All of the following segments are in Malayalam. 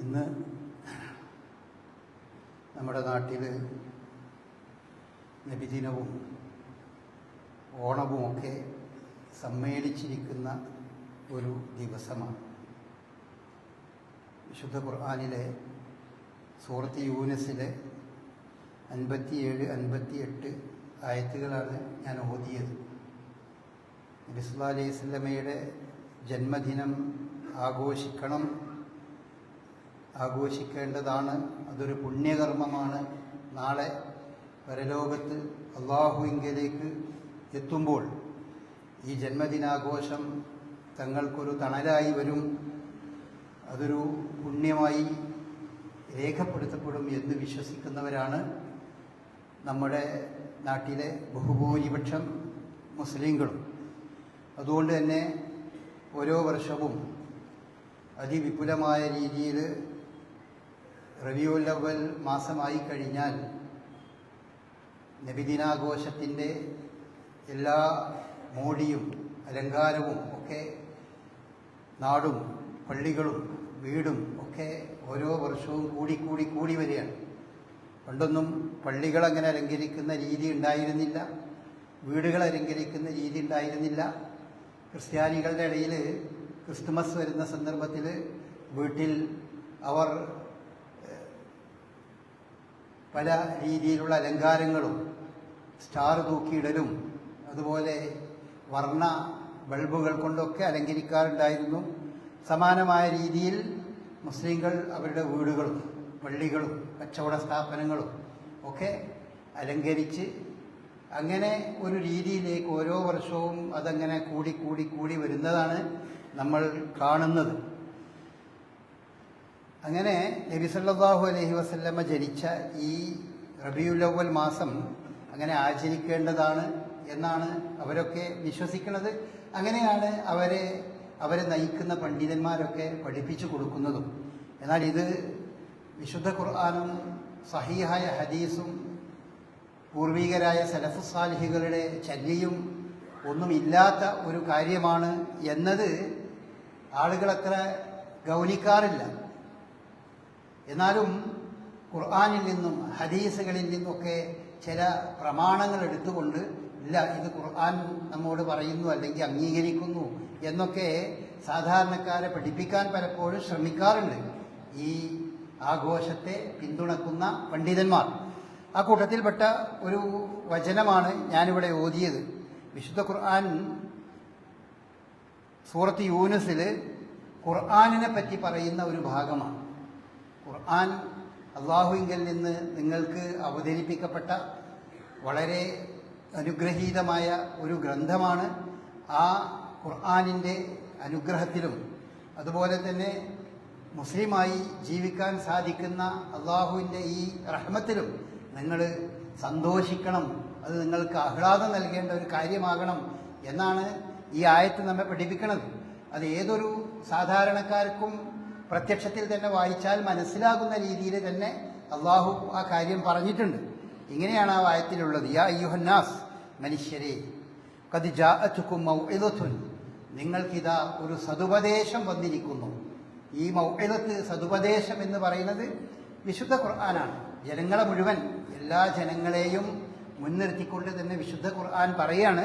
ഇന്ന് നമ്മുടെ നാട്ടിൽ നബിദിനവും ഓണവുമൊക്കെ സമ്മേളിച്ചിരിക്കുന്ന ഒരു ദിവസമാണ്. വിശുദ്ധ ഖുർആാനിലെ സൂറത്ത് യൂനസിലെ അൻപത്തിയേഴ് അൻപത്തിയെട്ട് ആയത്തുകളാണ് ഞാൻ ഓതിയത്. നബിസ്ലാ അലൈഹി സ്വലമയുടെ ജന്മദിനം ആഘോഷിക്കണം ആഘോഷിക്കേണ്ടതാണ്. അതൊരു പുണ്യകർമ്മമാണ്. നാളെ പരലോകത്ത് അള്ളാഹുവിങ്കലേക്ക് എത്തുമ്പോൾ ഈ ജന്മദിനാഘോഷം തങ്ങൾക്കൊരു തണലായി വരും. അതൊരു പുണ്യമായി രേഖപ്പെടുത്തപ്പെടും എന്ന് വിശ്വസിക്കുന്നവരാണ് നമ്മുടെ നാട്ടിലെ ബഹുഭൂരിപക്ഷം മുസ്ലിങ്ങളും. അതുകൊണ്ട് തന്നെ ഓരോ വർഷവും അതിവിപുലമായ രീതിയിൽ റബിയുൽ മാസമായി കഴിഞ്ഞാൽ നബിദിനാഘോഷത്തിന്റെ എല്ലാ മോടിയും അലങ്കാരവും ഒക്കെ നാടും പള്ളികളും വീടും ഒക്കെ ഓരോ വർഷവും കൂടി കൂടി കൂടി വരികയാണ്. പണ്ടൊന്നും പള്ളികൾ അങ്ങനെ അലങ്കരിക്കുന്ന രീതി ഉണ്ടായിരുന്നില്ല. വീടുകൾ അലങ്കരിക്കുന്ന രീതി ഉണ്ടായിരുന്നില്ല. ക്രിസ്ത്യാനികളുടെ ഇടയിൽ ക്രിസ്തുമസ് വരുന്ന സന്ദർഭത്തിൽ വീട്ടിൽ അവർ പല രീതിയിലുള്ള അലങ്കാരങ്ങളും സ്റ്റാർ തൂക്കിയിടലും അതുപോലെ വർണ ബൾബുകൾ കൊണ്ടൊക്കെ അലങ്കരിക്കാറുണ്ടായിരുന്നു. സമാനമായ രീതിയിൽ മുസ്ലിങ്ങൾ അവരുടെ വീടുകളും പള്ളികളും കച്ചവട സ്ഥാപനങ്ങളും ഒക്കെ അലങ്കരിച്ച് അങ്ങനെ ഒരു രീതിയിലേക്ക് ഓരോ വർഷവും അതങ്ങനെ കൂടി കൂടി കൂടി വരുന്നതാണ് നമ്മൾ കാണുന്നത്. അങ്ങനെ നബി സല്ലാഹു അലഹി വസല്ലമ ജനിച്ച ഈ റബിയുലവൽ മാസം അങ്ങനെ ആചരിക്കേണ്ടതാണ് എന്നാണ് അവരൊക്കെ വിശ്വസിക്കുന്നത്. അങ്ങനെയാണ് അവരെ അവരെ നയിക്കുന്ന പണ്ഡിതന്മാരൊക്കെ പഠിപ്പിച്ചു കൊടുക്കുന്നതും. എന്നാൽ ഇത് വിശുദ്ധ ഖുർആാനും സഹീഹായ ഹദീസും പൂർവികരായ സലഫു സാലിഹികളുടെ ചര്യയും ഒന്നുമില്ലാത്ത ഒരു കാര്യമാണ് എന്നത് ആളുകളത്ര ഗൗനിക്കാറില്ല. എന്നാലും ഖുർആാനിൽ നിന്നും ഹദീസുകളിൽ നിന്നൊക്കെ ചില പ്രമാണങ്ങൾ എടുത്തുകൊണ്ട് ഇല്ല ഇത് ഖുർആൻ നമ്മോട് പറയുന്നു അല്ലെങ്കിൽ അംഗീകരിക്കുന്നു എന്നൊക്കെ സാധാരണക്കാരെ പഠിപ്പിക്കാൻ പലപ്പോഴും ശ്രമിക്കാറുണ്ട്. ഈ ആഘോഷത്തെ പിന്തുണക്കുന്ന പണ്ഡിതന്മാർ. ആ കൂട്ടത്തിൽപ്പെട്ട ഒരു വചനമാണ് ഞാനിവിടെ ഓതിയത്. വിശുദ്ധ ഖുർആൻ സൂറത്ത് യൂനസിൽ ഖുർആാനിനെ പറ്റി പറയുന്ന ഒരു ഭാഗമാണ്. ഖുർആൻ അള്ളാഹുവിങ്കിൽ നിന്ന് നിങ്ങൾക്ക് അവതരിപ്പിക്കപ്പെട്ട വളരെ അനുഗ്രഹീതമായ ഒരു ഗ്രന്ഥമാണ് ആ ഖുർആാനിന്റെ അനുഗ്രഹത്തിലും. അതുപോലെ തന്നെ മുസ്ലിമായി ജീവിക്കാൻ സാധിക്കുന്ന അള്ളാഹുവിന്റെ ഈ റഹ്മത്തിലും നിങ്ങൾ സന്തോഷിക്കണം. അത് നിങ്ങൾക്ക് ആഹ്ലാദം നൽകേണ്ട ഒരു കാര്യമാകണം എന്നാണ് ഈ ആയത്ത് നമ്മെ പഠിപ്പിക്കുന്നത് അത് ഏതൊരു സാധാരണക്കാർക്കും പ്രത്യക്ഷത്തിൽ തന്നെ വായിച്ചാൽ മനസ്സിലാകുന്ന രീതിയിൽ തന്നെ അള്ളാഹു ആ കാര്യം പറഞ്ഞിട്ടുണ്ട്. ഇങ്ങനെയാണ് ആ വായത്തിലുള്ളത് യാ അയ്യുഹന്നാസ് മനുഷ്യരെ കത് ജാഅത്തുക്കും നിങ്ങൾക്കിതാ ഒരു സതുപദേശം വന്നിരിക്കുന്നു. ഈ മൗഇദത്ത് സതുപദേശം എന്ന് പറയുന്നത് വിശുദ്ധ ഖുർആനാണ്. ജനങ്ങളെ മുഴുവൻ എല്ലാ ജനങ്ങളെയും മുൻനിർത്തിക്കൊണ്ട് തന്നെ വിശുദ്ധ ഖുർആൻ പറയാണ്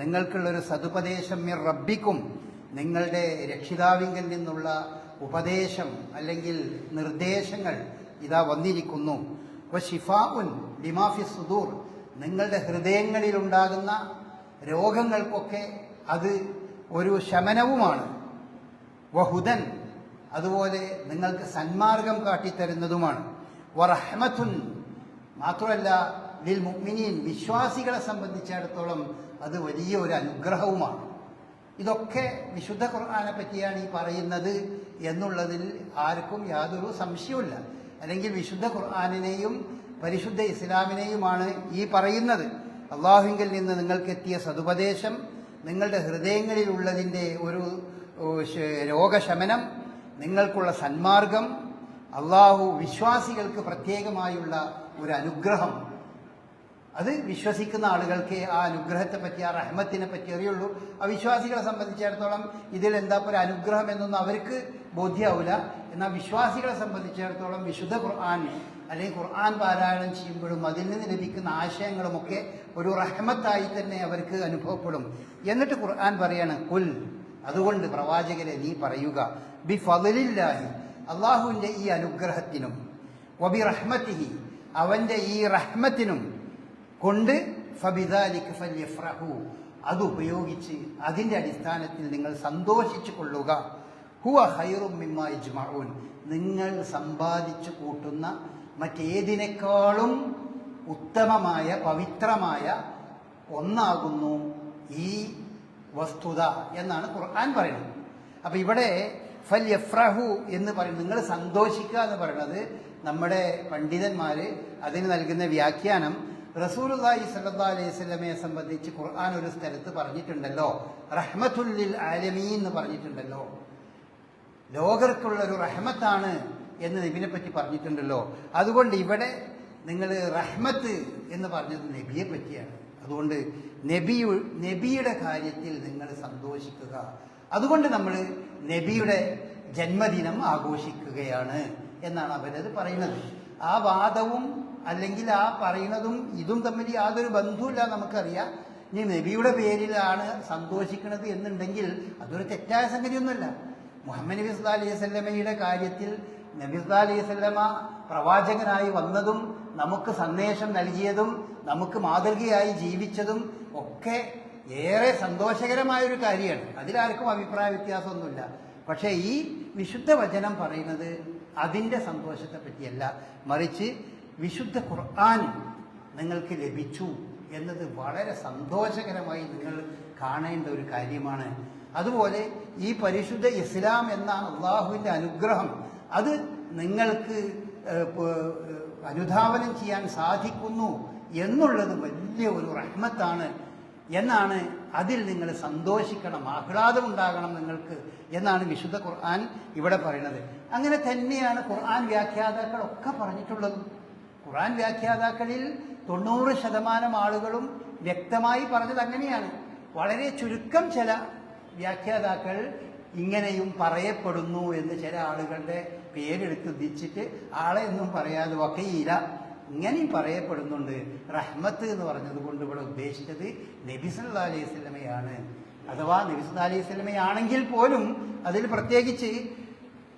നിങ്ങൾക്കുള്ളൊരു സതുപദേശം മിർ റബ്ബിക്കും. നിങ്ങളുടെ രക്ഷിതാവിങ്കിൽ നിന്നുള്ള ഉപദേശം അല്ലെങ്കിൽ നിർദ്ദേശങ്ങൾ ഇതാ വന്നിരിക്കുന്നു. ഷിഫാഉൻ ലിമാഫി സുദൂർ നിങ്ങളുടെ ഹൃദയങ്ങളിലുണ്ടാകുന്ന രോഗങ്ങൾക്കൊക്കെ അത് ഒരു ശമനവുമാണ്. വഹുദൻ അതുപോലെ നിങ്ങൾക്ക് സന്മാർഗം കാട്ടിത്തരുന്നതുമാണ്. വറഹമത്തുൻ മാത്രമല്ല ലിൽ മുഅ്മിനീൻ വിശ്വാസികളെ സംബന്ധിച്ചിടത്തോളം അത് വലിയ ഒരു അനുഗ്രഹവുമാണ്. ഇതൊക്കെ വിശുദ്ധ ഖുർആാനെ പറ്റിയാണ് ഈ പറയുന്നത് എന്നുള്ളതിൽ ആർക്കും യാതൊരു സംശയവുമില്ല. അല്ലെങ്കിൽ വിശുദ്ധ ഖുർആാനിനെയും പരിശുദ്ധ ഇസ്ലാമിനെയുമാണ് ഈ പറയുന്നത്. അള്ളാഹുവിങ്കിൽ നിന്ന് നിങ്ങൾക്കെത്തിയ സതുപദേശം നിങ്ങളുടെ ഹൃദയങ്ങളിലുള്ളതിന്റെ ഒരു രോഗശമനം നിങ്ങൾക്കുള്ള സന്മാർഗം അള്ളാഹു വിശ്വാസികൾക്ക് പ്രത്യേകമായുള്ള ഒരു അനുഗ്രഹം അത് വിശ്വസിക്കുന്ന ആളുകൾക്ക് ആ അനുഗ്രഹത്തെ പറ്റി ആ റഹ്മത്തിനെ പറ്റി അറിയുള്ളൂ. അവിശ്വാസികളെ സംബന്ധിച്ചിടത്തോളം ഇതിൽ എന്താ ഒരു അനുഗ്രഹം എന്നൊന്നും അവർക്ക് ബോധ്യാവില്ല എന്നാൽ വിശ്വാസികളെ സംബന്ധിച്ചിടത്തോളം വിശുദ്ധ ഖുർആൻ അല്ലെങ്കിൽ ഖുർആൻ പാരായണം ചെയ്യുമ്പോഴും അതിൽ നിന്ന് ലഭിക്കുന്ന ആശയങ്ങളുമൊക്കെ ഒരു റഹ്മത്തായി തന്നെ അവർക്ക് അനുഭവപ്പെടും. എന്നിട്ട് ഖുർആൻ പറയാണ് കുൽ അതുകൊണ്ട് പ്രവാചകരെ നീ പറയുക ബി ഫലില്ലാഹി അള്ളാഹുവിന്റെ ഈ അനുഗ്രഹത്തിനും വബി റഹ്മത്തിഹി അവന്റെ ഈ റഹ്മത്തിനും കൊണ്ട് ഫബിദാലിക്ക് ഫല്യഫ്രഹു. അത് ഉപയോഗിച്ച് അതിന്റെ അടിസ്ഥാനത്തിൽ നിങ്ങൾ സന്തോഷിച്ചു കൊള്ളുക. ഹുവ ഹൈറും ഇജ്മഊൻ. നിങ്ങൾ സമ്പാദിച്ചു കൂട്ടുന്ന മറ്റേതിനേക്കാളും ഉത്തമമായ പവിത്രമായ ഒന്നാകുന്നു ഈ വസ്തുത എന്നാണ് ഖുർആൻ പറയുന്നത്. അപ്പൊ ഇവിടെ ഫൽ യഫ്രഹു എന്ന് പറയുന്നത് നിങ്ങൾ സന്തോഷിക്കുക എന്ന് പറയുന്നത് നമ്മുടെ പണ്ഡിതന്മാർ അതിന് നൽകുന്ന വ്യാഖ്യാനം റസൂലുള്ളാഹി സല്ലാ അലൈഹി സ്വലമയെ സംബന്ധിച്ച് ഖുർആൻ ഒരു സ്ഥലത്ത് പറഞ്ഞിട്ടുണ്ടല്ലോ. റഹ്മത്തുല്ലിൽ ആലമീൻ എന്ന് പറഞ്ഞിട്ടുണ്ടല്ലോ. ലോകർക്കുള്ള ഒരു റഹ്മത്താണ് എന്ന് നബിനെ പറ്റി പറഞ്ഞിട്ടുണ്ടല്ലോ. അതുകൊണ്ട് ഇവിടെ നിങ്ങൾ റഹ്മത്ത് എന്ന് പറഞ്ഞത് നബിയെ പറ്റിയാണ്. അതുകൊണ്ട് നബി നബിയുടെ കാര്യത്തിൽ നിങ്ങൾ സന്തോഷിക്കുക. അതുകൊണ്ട് നമ്മൾ നബിയുടെ ജന്മദിനം ആഘോഷിക്കുകയാണ് എന്നാണ് അവരത് പറയുന്നത്. ആ വാദവും അല്ലെങ്കിൽ ആ പറയുന്നതും ഇതും തമ്മിൽ യാതൊരു ബന്ധവുമില്ല നമുക്കറിയാം. ഇനി നബിയുടെ പേരിലാണ് സന്തോഷിക്കുന്നത് എന്നുണ്ടെങ്കിൽ അതൊരു തെറ്റായ സംഗതിയൊന്നുമല്ല. മുഹമ്മദ് നബി സുല്ലാ അലൈഹി സ്വല്ലമയുടെ കാര്യത്തിൽ നബി സുല്ലാ അലൈഹി സ്വല്ലമ പ്രവാചകനായി വന്നതും നമുക്ക് സന്ദേശം നൽകിയതും നമുക്ക് മാതൃകയായി ജീവിച്ചതും ഒക്കെ ഏറെ സന്തോഷകരമായ ഒരു കാര്യമാണ്. അതിലാർക്കും അഭിപ്രായ വ്യത്യാസമൊന്നുമില്ല. പക്ഷേ ഈ വിശുദ്ധ വചനം പറയുന്നത് അതിന്റെ സന്തോഷത്തെ പറ്റിയല്ല. മറിച്ച് വിശുദ്ധ ഖുർആൻ നിങ്ങൾക്ക് ലഭിച്ചു എന്നത് വളരെ സന്തോഷകരമായി നിങ്ങൾ കാണേണ്ട ഒരു കാര്യമാണ്. അതുപോലെ ഈ പരിശുദ്ധ ഇസ്ലാം എന്ന അള്ളാഹുവിന്റെ അനുഗ്രഹം അത് നിങ്ങൾക്ക് അനുധാവനം ചെയ്യാൻ സാധിക്കുന്നു എന്നുള്ളത് വലിയ ഒരു റഹ്മത്താണ്. എന്നാണ് അതിൽ നിങ്ങൾ സന്തോഷിക്കണം ആഹ്ലാദം ഉണ്ടാകണം നിങ്ങൾക്ക് എന്നാണ് വിശുദ്ധ ഖുർആൻ ഇവിടെ പറയുന്നത്. അങ്ങനെ തന്നെയാണ് ഖുർആൻ വ്യാഖ്യാതാക്കളൊക്കെ പറഞ്ഞിട്ടുള്ളത്. ഖുർആൻ വ്യാഖ്യാതാക്കളിൽ തൊണ്ണൂറ് ശതമാനം ആളുകളും വ്യക്തമായി പറഞ്ഞത് അങ്ങനെയാണ്. വളരെ ചുരുക്കം ചില വ്യാഖ്യാതാക്കൾ ഇങ്ങനെയും പറയപ്പെടുന്നു എന്ന് ചില ആളുകളുടെ പേരെടുത്ത് ദിച്ചിട്ട് ആളെ ഒന്നും പറയാതെ വക്കയില ഇങ്ങനെയും പറയപ്പെടുന്നുണ്ട്. റഹ്മത്ത് എന്ന് പറഞ്ഞത് കൊണ്ട് ഇവിടെ ഉദ്ദേശിച്ചത് നബി സല്ലാ അലൈഹി സ്വലമയാണ് അഥവാ നബി സല്ലാ അലൈഹി സ്വലമയാണെങ്കിൽ പോലും അതിൽ പ്രത്യേകിച്ച്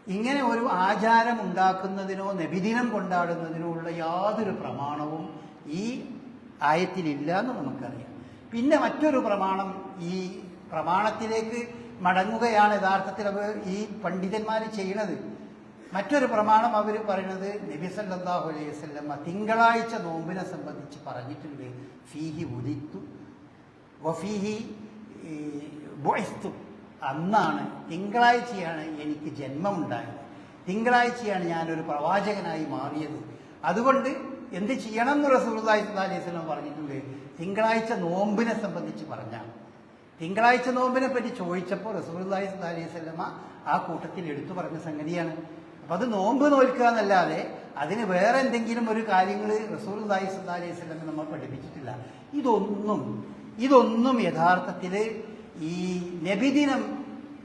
ഇങ്ങനെ ഒരു ആചാരം ഉണ്ടാക്കുന്നതിനോ നബിദിനം കൊണ്ടാടുന്നതിനോ ഉള്ള യാതൊരു പ്രമാണവും ഈ ആയത്തിലില്ല എന്ന് നമുക്കറിയാം. പിന്നെ മറ്റൊരു പ്രമാണം ഈ പ്രമാണത്തിലേക്ക് മടങ്ങുകയാണ് യഥാർത്ഥത്തിൽ അവർ ഈ പണ്ഡിതന്മാർ ചെയ്യണത്. മറ്റൊരു പ്രമാണം അവർ പറയുന്നത് നബി സല്ലാഹു അലൈഹി വസല്ലമ തിങ്കളാഴ്ച നോമ്പിനെ സംബന്ധിച്ച് പറഞ്ഞിട്ടുണ്ട്. ഫീഹി ഉദിത്തു. വഫീഹി ഈ, ബുഇസ്തു. അന്നാണ് തിങ്കളാഴ്ചയാണ് എനിക്ക് ജന്മമുണ്ടായത്. തിങ്കളാഴ്ചയാണ് ഞാനൊരു പ്രവാചകനായി മാറിയത്. അതുകൊണ്ട് എന്ത് ചെയ്യണം എന്ന് സ്വല്ലല്ലാഹി അലൈഹി വസല്ലം പറഞ്ഞിട്ടുണ്ട്. തിങ്കളാഴ്ച നോമ്പിനെ സംബന്ധിച്ച് പറഞ്ഞാൽ തിങ്കളാഴ്ച നോമ്പിനെ പറ്റി ചോദിച്ചപ്പോൾ അലൈഹി വസല്ലമ ആ കൂട്ടത്തിൽ എടുത്തു പറഞ്ഞ സംഗതിയാണ്. അപ്പൊ അത് നോമ്പ് നോൽക്കുക എന്നല്ലാതെ അതിന് വേറെ എന്തെങ്കിലും ഒരു കാര്യങ്ങൾ അലൈഹി വസല്ലം നമ്മൾ പഠിപ്പിച്ചിട്ടില്ല. ഇതൊന്നും ഇതൊന്നും യഥാർത്ഥത്തിൽ ഈ നബിദിനം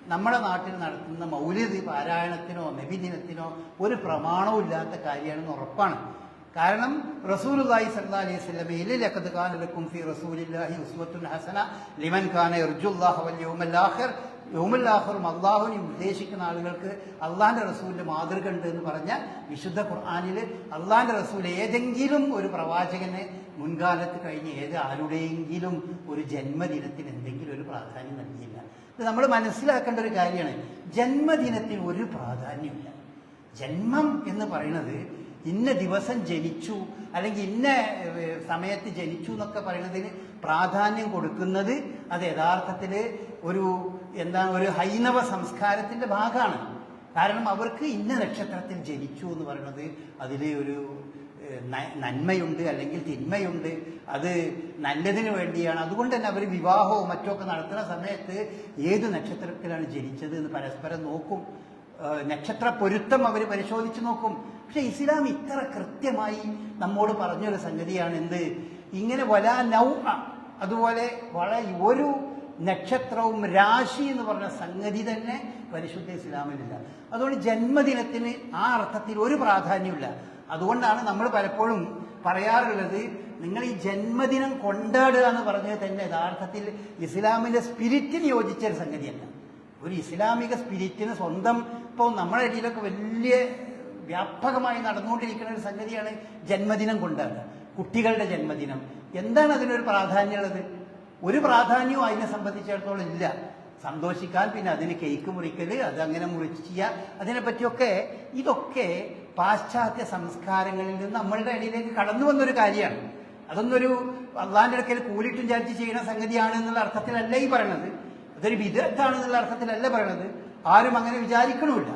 നമ്മുടെ നാട്ടിൽ നടത്തുന്ന മൗലിദ് പാരായണത്തിനോ നബിദിനത്തിനോ ഒരു പ്രമാണവും ഇല്ലാത്ത കാര്യമാണെന്ന് ഉറപ്പാണ്. കാരണം റസൂലുള്ളാഹി സല്ലല്ലാഹു അലൈഹി വസല്ലമയിൽ ലഖദ് കാന ലക്കും ഫീ റസൂലില്ലാഹി ഉസ്വത്തുൻ ഹസന ലിമൻ കാന യർജുല്ലാഹ വൽ യൗമൽ ആഖിർ യൗമൽ ആഖിറും അള്ളാഹുവിനെ ഉദ്ദേശിക്കുന്ന ആളുകൾക്ക് അള്ളാഹിന്റെ റസൂലിന്റെ മാതൃക ഉണ്ട് എന്ന് പറഞ്ഞ വിശുദ്ധ ഖുർആനിൽ അള്ളാഹിന്റെ റസൂൽ ഏതെങ്കിലും ഒരു പ്രവാചകനെ മുൻകാലത്ത് കഴിഞ്ഞ ഏത് ആരുടെയെങ്കിലും ഒരു ജന്മദിനത്തിന് എന്തെങ്കിലും ഒരു പ്രാധാന്യം നൽകിയില്ല ഇത് നമ്മൾ മനസ്സിലാക്കേണ്ട ഒരു കാര്യമാണ്. ജന്മദിനത്തിന് ഒരു പ്രാധാന്യമില്ല. ജന്മം എന്ന് പറയുന്നത് ഇന്ന ദിവസം ജനിച്ചു അല്ലെങ്കിൽ ഇന്ന സമയത്ത് ജനിച്ചു എന്നൊക്കെ പറയുന്നതിന് പ്രാധാന്യം കൊടുക്കുന്നത് അത് യഥാർത്ഥത്തിൽ ഒരു എന്താ ഒരു ഹൈനവ സംസ്കാരത്തിന്റെ ഭാഗമാണ്. കാരണം അവർക്ക് ഇന്ന നക്ഷത്രത്തിൽ ജനിച്ചു എന്ന് പറയുന്നത് അതിലെ ഒരു നന്മയുണ്ട് അല്ലെങ്കിൽ തിന്മയുണ്ട് അത് നല്ലതിന് വേണ്ടിയാണ്. അതുകൊണ്ട് തന്നെ അവർ വിവാഹവും മറ്റുമൊക്കെ നടത്തുന്ന സമയത്ത് ഏത് നക്ഷത്രത്തിലാണ് ജനിച്ചത് എന്ന് പരസ്പരം നോക്കും. നക്ഷത്ര പൊരുത്തം അവർ പരിശോധിച്ച് നോക്കും. പക്ഷെ ഇസ്ലാം ഇത്ര കൃത്യമായി നമ്മോട് പറഞ്ഞൊരു സംഗതിയാണ് എന്ത്? ഇങ്ങനെ വല നൗ അതുപോലെ വളരെ ഒരു നക്ഷത്രവും രാശി എന്ന് പറഞ്ഞ സംഗതി തന്നെ പരിശുദ്ധ ഇസ്ലാമിലില്ല. അതുകൊണ്ട് ജന്മദിനത്തിന് ആ അർത്ഥത്തിൽ ഒരു പ്രാധാന്യമില്ല അതുകൊണ്ടാണ് നമ്മൾ പലപ്പോഴും പറയാറുള്ളത് നിങ്ങൾ ഈ ജന്മദിനം കൊണ്ടാടുക എന്ന് പറഞ്ഞത് തന്നെ യഥാർത്ഥത്തിൽ ഇസ്ലാമിന്റെ സ്പിരിറ്റിന് യോജിച്ച ഒരു സംഗതിയല്ല. ഒരു ഇസ്ലാമിക സ്പിരിറ്റിന് സ്വന്തം ഇപ്പോൾ നമ്മുടെ ഇടയിലൊക്കെ വലിയ വ്യാപകമായി നടന്നുകൊണ്ടിരിക്കുന്ന ഒരു സംഗതിയാണ് ജന്മദിനം കൊണ്ടാടുക. കുട്ടികളുടെ ജന്മദിനം. എന്താണ് അതിനൊരു പ്രാധാന്യമുള്ളത് ഒരു പ്രാധാന്യവും അതിനെ സംബന്ധിച്ചിടത്തോളം ഇല്ല. സന്തോഷിക്കാൻ പിന്നെ അതിന് കേക്ക് മുറിക്കൽ അത് അങ്ങനെ മുറിച്ച് ചെയ്യുക അതിനെപ്പറ്റിയൊക്കെ ഇതൊക്കെ പാശ്ചാത്യ സംസ്കാരങ്ങളിൽ നിന്ന് നമ്മളുടെ ഇടയിലേക്ക് കടന്നു വന്നൊരു കാര്യമാണ്. അതൊന്നൊരു അള്ളാന്റെ അടുക്കൽ കൂലിട്ടും ചാരിച്ച് ചെയ്യുന്ന സംഗതിയാണ് എന്നുള്ള അർത്ഥത്തിലല്ല ഈ പറയണത്. അതൊരു വിദഗ്ധാണെന്നുള്ള അർത്ഥത്തിലല്ല പറയണത്. ആരും അങ്ങനെ വിചാരിക്കണമില്ല.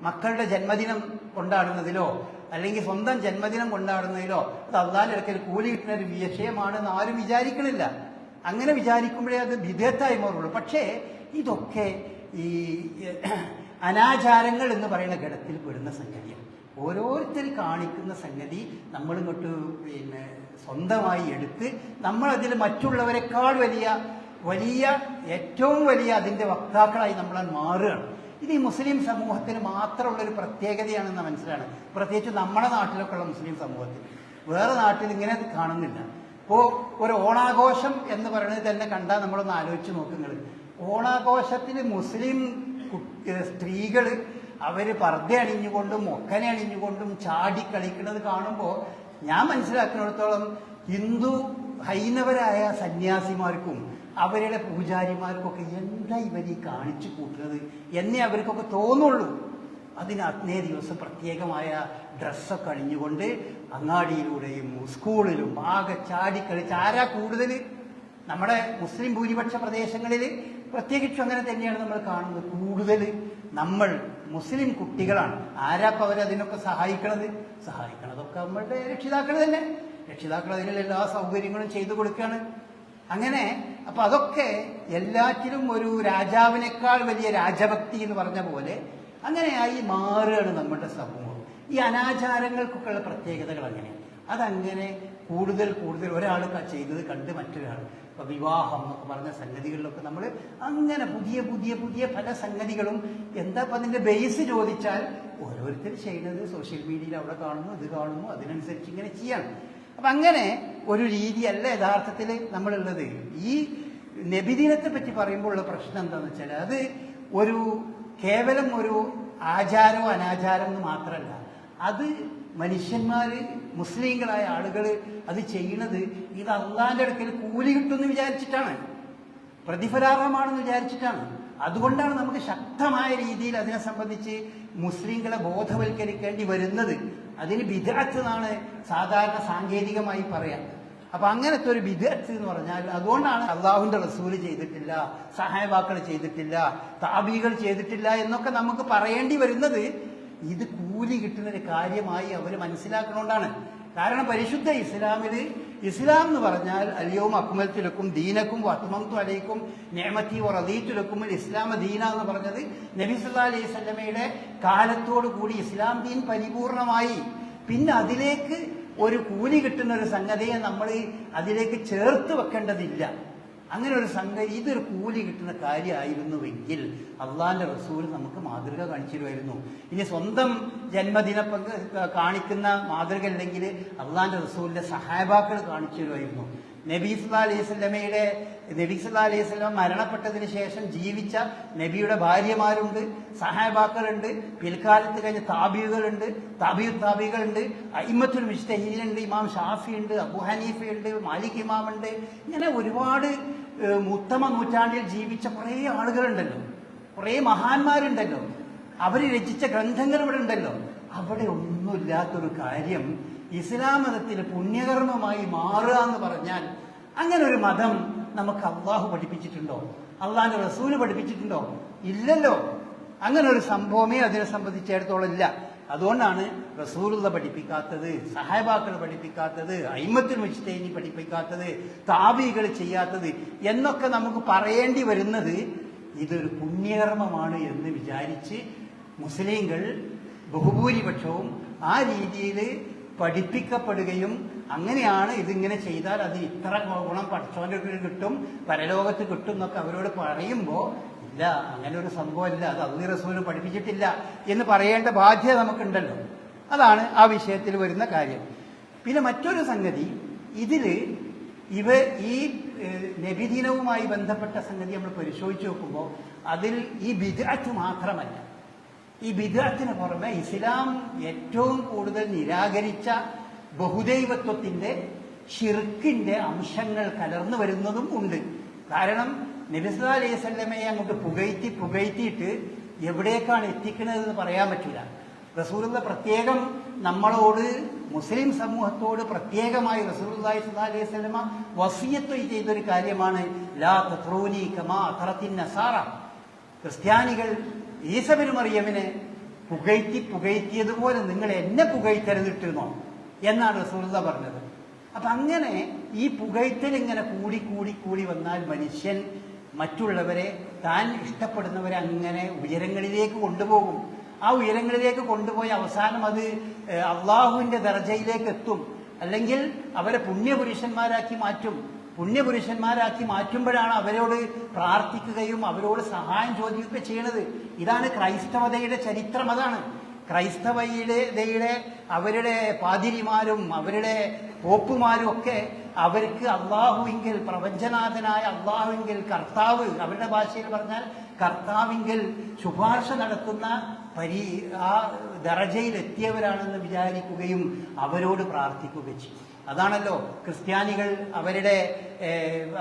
മക്കളുടെ ജന്മദിനം കൊണ്ടാടുന്നതിലോ അല്ലെങ്കിൽ സ്വന്തം ജന്മദിനം കൊണ്ടാടുന്നതിലോ അത് അള്ളാന്റെ അടുക്കൽ കൂലി കിട്ടുന്ന ഒരു വിഷയമാണെന്ന് ആരും വിചാരിക്കണില്ല. അങ്ങനെ വിചാരിക്കുമ്പോഴേ അത് വിധേയത്തായി മാറുള്ളൂ. പക്ഷേ ഇതൊക്കെ ഈ അനാചാരങ്ങൾ എന്ന് പറയുന്ന ഘടത്തിൽ പെടുന്ന സംഗതിയാണ്. ഓരോരുത്തർ കാണിക്കുന്ന സംഗതി നമ്മളിങ്ങോട്ട് പിന്നെ സ്വന്തമായി എടുത്ത് നമ്മളതിൽ മറ്റുള്ളവരെക്കാൾ വലിയ വലിയ ഏറ്റവും വലിയ അതിന്റെ വക്താക്കളായി നമ്മൾ മാറുകയാണ്. ഇത് ഈ മുസ്ലിം സമൂഹത്തിന് മാത്രമുള്ള ഒരു പ്രത്യേകതയാണെന്ന് മനസ്സിലാണ്. പ്രത്യേകിച്ച് നമ്മുടെ നാട്ടിലൊക്കെ ഉള്ള മുസ്ലിം സമൂഹത്തിൽ. വേറെ നാട്ടിൽ ഇങ്ങനെ കാണുന്നില്ല. ഇപ്പോൾ ഒരു ഓണാഘോഷം എന്ന് പറയുന്നത് തന്നെ കണ്ടാൽ നമ്മളൊന്ന് ആലോചിച്ച് നോക്കുന്നത് ഓണാഘോഷത്തിൽ മുസ്ലിം സ്ത്രീകൾ അവർ പർദ്ദ അണിഞ്ഞുകൊണ്ടും ഒക്കനെ അണിഞ്ഞുകൊണ്ടും ചാടി കളിക്കുന്നത് കാണുമ്പോൾ ഞാൻ മനസ്സിലാക്കുന്നിടത്തോളം ഹിന്ദു ഹൈന്ദവരായ സന്യാസിമാർക്കും അവരുടെ പൂജാരിമാർക്കൊക്കെ എന്താ ഇവരീ കാണിച്ചു കൂട്ടുന്നത്? എന്നേ അവർക്കൊക്കെ തോന്നുള്ളൂ. അതിന് അന്നേ ദിവസം പ്രത്യേകമായ ഡ്രസ്സൊക്കെ അണിഞ്ഞുകൊണ്ട് അങ്ങാടിയിലൂടെയും സ്കൂളിലും ആകെ ചാടിക്കളിച്ച് ആരാ കൂടുതൽ നമ്മുടെ മുസ്ലിം ഭൂരിപക്ഷ പ്രദേശങ്ങളിൽ പ്രത്യേകിച്ചും അങ്ങനെ തന്നെയാണ് നമ്മൾ കാണുന്നത്. കൂടുതൽ നമ്മൾ മുസ്ലിം കുട്ടികളാണ്. ആരാപ്പം അവരതിനൊക്കെ സഹായിക്കണത്? സഹായിക്കണതൊക്കെ നമ്മളുടെ രക്ഷിതാക്കൾ തന്നെ. രക്ഷിതാക്കൾ അതിനുള്ള എല്ലാ സൗകര്യങ്ങളും ചെയ്തു കൊടുക്കുകയാണ് അങ്ങനെ അപ്പൊ അതൊക്കെ എല്ലാറ്റിലും ഒരു രാജാവിനേക്കാൾ വലിയ രാജഭക്തി എന്ന് പറഞ്ഞ പോലെ അങ്ങനെയായി മാറുകയാണ് നമ്മുടെ സമൂഹം. ഈ അനാചാരങ്ങൾക്കൊക്കെയുള്ള പ്രത്യേകതകൾ അങ്ങനെ അതങ്ങനെ കൂടുതൽ കൂടുതൽ ഒരാൾ ചെയ്തത് കണ്ട് മറ്റൊരാൾ ഇപ്പൊ വിവാഹം എന്നൊക്കെ പറഞ്ഞ സംഗതികളിലൊക്കെ നമ്മൾ അങ്ങനെ പുതിയ പുതിയ പുതിയ പല സംഗതികളും എന്താ ഇപ്പൊ അതിന്റെ ബേസ് ചോദിച്ചാൽ ഓരോരുത്തർ ചെയ്യുന്നത് സോഷ്യൽ മീഡിയയിൽ അവിടെ കാണുന്നു ഇത് കാണുന്നു അതിനനുസരിച്ച് ഇങ്ങനെ ചെയ്യണം. അപ്പൊ അങ്ങനെ ഒരു രീതിയല്ല യഥാർത്ഥത്തിൽ നമ്മളുള്ളത്. ഈ നബിദിനത്തെ പറ്റി പറയുമ്പോൾ ഉള്ള പ്രശ്നം എന്താണെന്ന് വെച്ചാൽ അത് ഒരു കേവലം ഒരു ആചാരമോ അനാചാരം എന്ന് മാത്രമല്ല. അത് മനുഷ്യന്മാര് മുസ്ലിങ്ങളായ ആളുകൾ അത് ചെയ്യണത് ഇത് അള്ളാന്റെ അടുക്കൽ കൂലി കിട്ടുമെന്ന് വിചാരിച്ചിട്ടാണ്. പ്രതിഫലാർഹമാണെന്ന് വിചാരിച്ചിട്ടാണ്. അതുകൊണ്ടാണ് നമുക്ക് ശക്തമായ രീതിയിൽ അതിനെ സംബന്ധിച്ച് മുസ്ലിങ്ങളെ ബോധവൽക്കരിക്കേണ്ടി വരുന്നത്. അതിന് ബിദഅത്ത് എന്നാണ് സാധാരണ സാങ്കേതികമായി പറയാം. അപ്പൊ അങ്ങനത്തെ ഒരു ബിദഅത്ത് എന്ന് പറഞ്ഞാൽ അതുകൊണ്ടാണ് അള്ളാഹുവിന്റെ റസൂൽ ചെയ്തിട്ടില്ല സഹായവാക്കൾ ചെയ്തിട്ടില്ല താബികൾ ചെയ്തിട്ടില്ല എന്നൊക്കെ നമുക്ക് പറയേണ്ടി വരുന്നത് ഇത് കൂലി കിട്ടുന്ന ഒരു കാര്യമായി അവർ മനസ്സിലാക്കണോണ്ടാണ്. കാരണം പരിശുദ്ധ ഇസ്ലാമിൽ ഇസ്ലാം എന്ന് പറഞ്ഞാൽ അലിയവും അക്മൽത്തിലക്കും ദീനക്കും വത്മന്തു അലൈക്കും നേമത്തി റദീറ്റുലക്കും ഇസ്ലാം ദീന എന്ന് പറഞ്ഞത് നബി സല്ലാ അലൈഹി സ്വലമയുടെ കാലത്തോടു കൂടി ഇസ്ലാം ദീൻ പരിപൂർണമായി. പിന്നെ അതിലേക്ക് ഒരു കൂലി കിട്ടുന്ന ഒരു സംഗതിയെ നമ്മൾ അതിലേക്ക് ചേർത്ത് വെക്കേണ്ടതില്ല. അങ്ങനെ ഒരു സംഗതി ഇതൊരു കൂലി കിട്ടുന്ന കാര്യമായിരുന്നുവെങ്കിൽ അള്ളാന്റെ റസൂൽ നമുക്ക് മാതൃക കാണിച്ചു തരുമായിരുന്നു ഇനി സ്വന്തം ജന്മദിന കാണിക്കുന്ന മാതൃക അല്ലെങ്കിൽ അള്ളാന്റെ റസൂലിന്റെ സഹായബാക്കൾ കാണിച്ചു തരുമായിരുന്നു നബി സുല്ലാ അലൈഹി സ്വലമയുടെ നബി സല്ലാ അലൈഹി സ്വലം മരണപ്പെട്ടതിന് ശേഷം ജീവിച്ച നബിയുടെ ഭാര്യമാരുണ്ട് സഹായബാക്കളുണ്ട് പിൽക്കാലത്ത് കഴിഞ്ഞ താബികളുണ്ട് താബിയു താബികളുണ്ട് അയിമത്തുൽ മിഷ്തഹീലുണ്ട് ഇമാം ഷാഫി ഉണ്ട് അബു ഹനീഫയുണ്ട് മാലിക് ഇമാമുണ്ട്. ഇങ്ങനെ ഒരുപാട് ഉത്തമ നൂറ്റാണ്ടിൽ ജീവിച്ച കുറേ ആളുകളുണ്ടല്ലോ. കുറേ മഹാന്മാരുണ്ടല്ലോ. അവർ രചിച്ച ഗ്രന്ഥങ്ങൾ ഇവിടെ ഉണ്ടല്ലോ. അവിടെ ഒന്നുമില്ലാത്തൊരു കാര്യം ഇസ്ലാം മതത്തിൽ പുണ്യകർമ്മമായി മാറുക എന്ന് പറഞ്ഞാൽ അങ്ങനെ ഒരു മതം നമുക്ക് അള്ളാഹു പഠിപ്പിച്ചിട്ടുണ്ടോ? അള്ളാഹിന്റെ റസൂൽ പഠിപ്പിച്ചിട്ടുണ്ടോ? ഇല്ലല്ലോ. അങ്ങനെ ഒരു സംഭവമേ അതിനെ സംബന്ധിച്ചിടത്തോളം ഇല്ല. അതുകൊണ്ടാണ് റസൂലുള്ള പഠിപ്പിക്കാത്തത് സഹായബാക്കൾ പഠിപ്പിക്കാത്തത് അയിമത്തിൽ മുജ്തൈനി പഠിപ്പിക്കാത്തത് താബികൾ ചെയ്യാത്തത് എന്നൊക്കെ നമുക്ക് പറയേണ്ടി വരുന്നത് ഇതൊരു പുണ്യകർമ്മമാണ് എന്ന് വിചാരിച്ച് മുസ്ലിങ്ങൾ ബഹുഭൂരിപക്ഷവും ആ രീതിയിൽ പഠിപ്പിക്കപ്പെടുകയും അങ്ങനെയാണ് ഇതിങ്ങനെ ചെയ്താൽ അത് ഇത്ര ഗുണം പഠിച്ചവന്റെ കിട്ടും പരലോകത്ത് കിട്ടും എന്നൊക്കെ അവരോട് പറയുമ്പോൾ ഇല്ല അങ്ങനെ ഒരു സംഭവമില്ല അത് അള്ളി റസൂൽ പഠിപ്പിച്ചിട്ടില്ല എന്ന് പറയേണ്ട ബാധ്യത നമുക്കുണ്ടല്ലോ. അതാണ് ആ വിഷയത്തിൽ വരുന്ന കാര്യം. പിന്നെ മറ്റൊരു സംഗതി ഇതിൽ ഇവ ഈ നബിദിനവുമായി ബന്ധപ്പെട്ട സംഗതി നമ്മൾ പരിശോധിച്ച് നോക്കുമ്പോൾ അതിൽ ഈ ബിദ്അത്ത് മാത്രമല്ല. ഈ ബിദാറ്റിന് പുറമെ ഇസ്ലാം ഏറ്റവും കൂടുതൽ നിരാകരിച്ച ബഹുദൈവത്വത്തിന്റെ ഷിർക്കിന്റെ അംശങ്ങൾ കലർന്നു വരുന്നതും ഉണ്ട്. കാരണം നബിസ്ല അലൈഹി സ്വല്ലമയെ അങ്ങോട്ട് പുകഴ്ത്തി പുകഴ്ത്തിയിട്ട് എവിടേക്കാണ് എത്തിക്കുന്നതെന്ന് പറയാൻ പറ്റില്ല. റസൂലുള്ള പ്രത്യേകം നമ്മളോട് മുസ്ലിം സമൂഹത്തോട് പ്രത്യേകമായി റസൂലുള്ളാഹി സ്വല്ലല്ലാഹി അലൈഹി വസല്ലമ വസിയത്ത് ചെയ്തൊരു കാര്യമാണ് ലാ തത്രൂനി കമാ അത്രത്തിൻ നസാറ. ക്രിസ്ത്യാനികൾ ഈസബിൻ മറിയമിനെ പുകഴ്ത്തി പുകഴ്ത്തിയതുപോലെ നിങ്ങൾ എന്നെ പുകഴ്ത്തരുതിട്ടിരുന്നോ എന്നാണ് റസൂലുള്ള പറഞ്ഞത്. അപ്പൊ അങ്ങനെ ഈ പുകഴ്ത്തൽ ഇങ്ങനെ കൂടി കൂടി കൂടി വന്നാൽ മനുഷ്യൻ മറ്റുള്ളവരെ താൻ ഇഷ്ടപ്പെടുന്നവരെ അങ്ങനെ ഉയരങ്ങളിലേക്ക് കൊണ്ടുപോകും. ആ ഉയരങ്ങളിലേക്ക് കൊണ്ടുപോയി അവസാനം അത് അള്ളാഹുവിന്റെ ദർജയിലേക്ക് എത്തും. അല്ലെങ്കിൽ അവരെ പുണ്യപുരുഷന്മാരാക്കി മാറ്റും. പുണ്യപുരുഷന്മാരാക്കി മാറ്റുമ്പോഴാണ് അവരോട് പ്രാർത്ഥിക്കുകയും അവരോട് സഹായം ചോദിക്കുകയൊക്കെ ചെയ്യണത്. ഇതാണ് ക്രൈസ്തവതയുടെ ചരിത്രം. അതാണ് ക്രൈസ്തവതയുടെ അവരുടെ പാതിരിമാരും അവരുടെ പോപ്പുമാരും ഒക്കെ അവർക്ക് അള്ളാഹുവിങ്കിൽ പ്രപഞ്ചനാഥനായ അള്ളാഹുവിങ്കിൽ കർത്താവ് അവരുടെ ഭാഷയിൽ പറഞ്ഞാൽ കർത്താവിങ്കിൽ ശുപാർശ നടത്തുന്ന പരി ആ ദറജയിൽ എത്തിയവരാണെന്ന് വിചാരിക്കുകയും അവരോട് പ്രാർത്ഥിക്കുകയും ചെയ്യും. അതാണല്ലോ ക്രിസ്ത്യാനികൾ അവരുടെ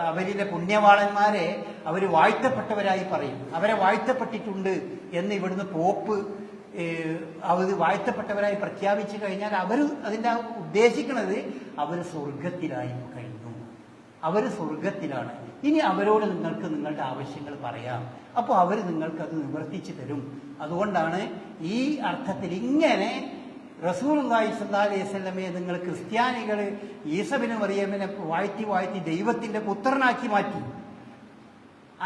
അവരിലെ പുണ്യവാളന്മാരെ അവർ വാഴ്ത്തപ്പെട്ടവരായി പറയും. അവരെ വാഴ്ത്തപ്പെട്ടിട്ടുണ്ട് എന്ന് ഇവിടുന്ന് പോപ്പ് അവർ വാഴ്ത്തപ്പെട്ടവരായി പ്രഖ്യാപിച്ചു കഴിഞ്ഞാൽ അവർ അതിന്റെ ഉദ്ദേശിക്കുന്നത് അവർ സ്വർഗത്തിലായി കഴിഞ്ഞു. അവർ സ്വർഗത്തിലാണ്. ഇനി അവരോട് നിങ്ങൾക്ക് നിങ്ങളുടെ ആവശ്യങ്ങൾ പറയാം. അപ്പോൾ അവർ നിങ്ങൾക്ക് അത് നിവർത്തിച്ചു തരും. അതുകൊണ്ടാണ് ഈ അർത്ഥത്തിൽ ഇങ്ങനെ റസൂലുള്ളാഹി സ്വല്ലല്ലാഹി അലൈഹി വസല്ലമയെ നിങ്ങൾ ക്രിസ്ത്യാനികൾ ഈസബിന് മറിയമ്മിനെ വാഴ്ത്തി വാഴ്ത്തി ദൈവത്തിന്റെ പുത്രനാക്കി മാറ്റി.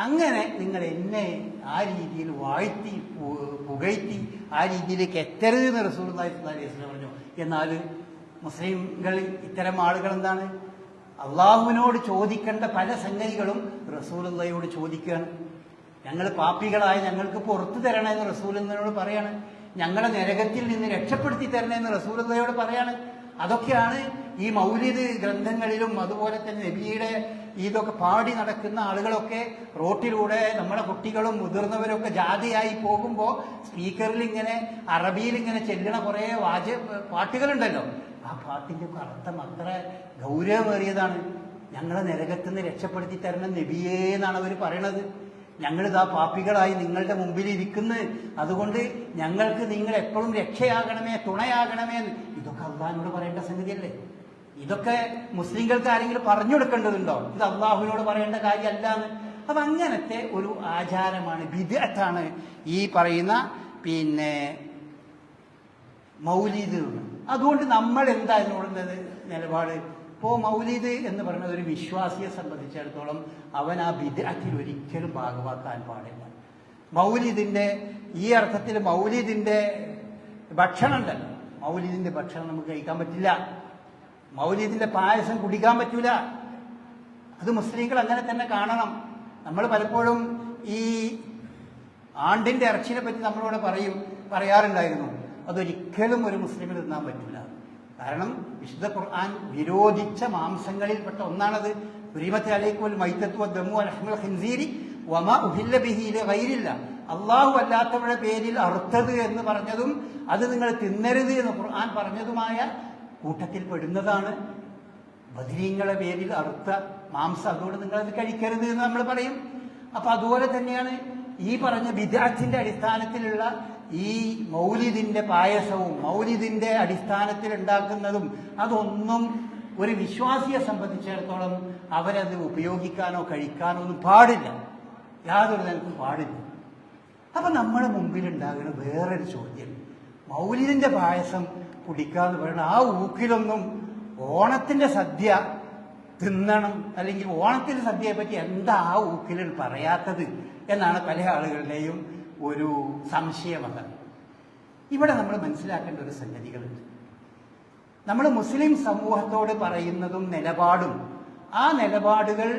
അങ്ങനെ നിങ്ങൾ എന്നെ ആ രീതിയിൽ വാഴ്ത്തി പുകഴ്ത്തി ആ രീതിയിലേക്ക് എത്തരുത് എന്ന് റസൂലുള്ളാഹി സ്വല്ലല്ലാഹി അലൈഹി പറഞ്ഞു. എന്നാൽ മുസ്ലിംകൾ ഇത്തരം ആളുകൾ എന്താണ്? അള്ളാഹുവിനോട് ചോദിക്കേണ്ട പല സംഗതികളും റസൂലുള്ളയോട് ചോദിക്കുകയാണ്. ഞങ്ങൾ പാപ്പികളായ ഞങ്ങൾക്ക് പുറത്തു തരണമെന്ന് റസൂലുള്ളയോട് പറയാണ്. ഞങ്ങളെ നരകത്തിൽ നിന്ന് രക്ഷപ്പെടുത്തി തരണമെന്ന് റസൂലുള്ളയോട് പറയാണ്. അതൊക്കെയാണ് ഈ മൗലിദ് ഗ്രന്ഥങ്ങളിലും അതുപോലെ തന്നെ നബിയുടെ ഇതൊക്കെ പാടി നടക്കുന്ന ആളുകളൊക്കെ റോട്ടിലൂടെ നമ്മുടെ കുട്ടികളും മുതിർന്നവരൊക്കെ ജാതിയായി പോകുമ്പോൾ സ്പീക്കറിൽ ഇങ്ങനെ അറബിയിൽ ഇങ്ങനെ ചെല്ലണ കുറേ വാച പാട്ടുകളുണ്ടല്ലോ. ആ പാട്ടിന്റെ ഒക്കെ അർത്ഥം അത്ര ഗൗരവമേറിയതാണ്. ഞങ്ങളെ നരകത്തിൽ നിന്ന് രക്ഷപ്പെടുത്തി തരണം നബിയേ എന്നാണ് അവർ പറയണത്. ഞങ്ങളിതാ പാപ്പികളായി നിങ്ങളുടെ മുമ്പിൽ ഇരിക്കുന്നു അതുകൊണ്ട് ഞങ്ങൾക്ക് നിങ്ങൾ എപ്പോഴും രക്ഷയാകണമേ തുണയാകണമേ അള്ളാഹിനോട് പറയേണ്ട സംഗതിയല്ലേ? ഇതൊക്കെ മുസ്ലിങ്ങൾക്ക് ആരെങ്കിലും പറഞ്ഞു കൊടുക്കേണ്ടതുണ്ടോ? ഇത് അള്ളാഹുവിനോട് പറയേണ്ട കാര്യമല്ല എന്ന് അപ്പൊ അങ്ങനത്തെ ഒരു ആചാരമാണ് വിദഗ്ധാണ് ഈ പറയുന്ന പിന്നെ മൗലീദ്. അതുകൊണ്ട് നമ്മൾ എന്താ അതിനോടുള്ളത് നിലപാട്? ഇപ്പോ മൗലീദ് എന്ന് പറയുന്നത് ഒരു വിശ്വാസിയെ സംബന്ധിച്ചിടത്തോളം അവൻ ആ വിദഗ്ധത്തിൽ ഒരിക്കലും ഭാഗമാക്കാൻ പാടില്ല. മൗലീദിന്റെ ഈ അർത്ഥത്തിൽ മൗലീദിന്റെ ഭക്ഷണം ഉണ്ടല്ലോ മൗലിദിന്റെ ഭക്ഷണം നമുക്ക് കഴിക്കാൻ പറ്റില്ല. മൗലിദിന്റെ പായസം കുടിക്കാൻ പറ്റൂല. അത് മുസ്ലിങ്ങൾ അങ്ങനെ തന്നെ കാണണം. നമ്മൾ പലപ്പോഴും ഈ ആണ്ടിന്റെ ഇറച്ചിനെ പറ്റി നമ്മളിവിടെ പറയും പറയാറുണ്ടായിരുന്നു. അതൊരിക്കലും ഒരു മുസ്ലിമിന് തിന്നാൻ പറ്റില്ല. കാരണം വിശുദ്ധ ഖുർആൻ വിരോധിച്ച മാംസങ്ങളിൽപ്പെട്ട ഒന്നാണത്. പ്രീമത്തെ അലൈക്കുൽ മൈത്തത്വ ദമു അലഹമുൽ ഹിൻസീരി വമ ഉഹില്ല ബിഹിയിലെ വൈരില്ല അള്ളാഹു അല്ലാത്തവരുടെ പേരിൽ അറുത്തത് എന്ന് പറഞ്ഞതും അത് നിങ്ങൾ തിന്നരുത് എന്ന് ഖുർആൻ പറഞ്ഞതുമായ കൂട്ടത്തിൽ പെടുന്നതാണ്. ബദിരീങ്ങളെ പേരിൽ അറുത്ത മാംസം അതുകൊണ്ട് നിങ്ങൾ അത് കഴിക്കരുത് എന്ന് നമ്മൾ പറയും. അപ്പൊ അതുപോലെ തന്നെയാണ് ഈ പറഞ്ഞ വിദ്യാർത്ഥിന്റെ അടിസ്ഥാനത്തിലുള്ള ഈ മൗലിദിന്റെ പായസവും മൗലിദിന്റെ അടിസ്ഥാനത്തിൽ ഉണ്ടാക്കുന്നതും അതൊന്നും ഒരു വിശ്വാസിയെ സംബന്ധിച്ചിടത്തോളം അവരത് ഉപയോഗിക്കാനോ കഴിക്കാനോ ഒന്നും പാടില്ല. യാതൊരു നിലക്കും പാടില്ല. അപ്പൊ നമ്മുടെ മുമ്പിൽ ഉണ്ടാകുന്ന വേറൊരു ചോദ്യം. മൗലിദിന്റെ പായസം കുടിക്കാന്ന് പറയുന്നത് ആ ഊക്കിലൊന്നും ഓണത്തിന്റെ സദ്യ തിന്നണം അല്ലെങ്കിൽ ഓണത്തിന്റെ സദ്യയെ പറ്റി എന്താ ആ ഊക്കിലിൽ പറയാത്തത് എന്നാണ് പല ആളുകളുടെയും ഒരു സംശയമത് ഇവിടെ നമ്മൾ മനസ്സിലാക്കേണ്ട ഒരു സംഗതികളുണ്ട്. നമ്മൾ മുസ്ലിം സമൂഹത്തോട് പറയുന്നതും നിലപാടും ആ നിലപാടുകൾ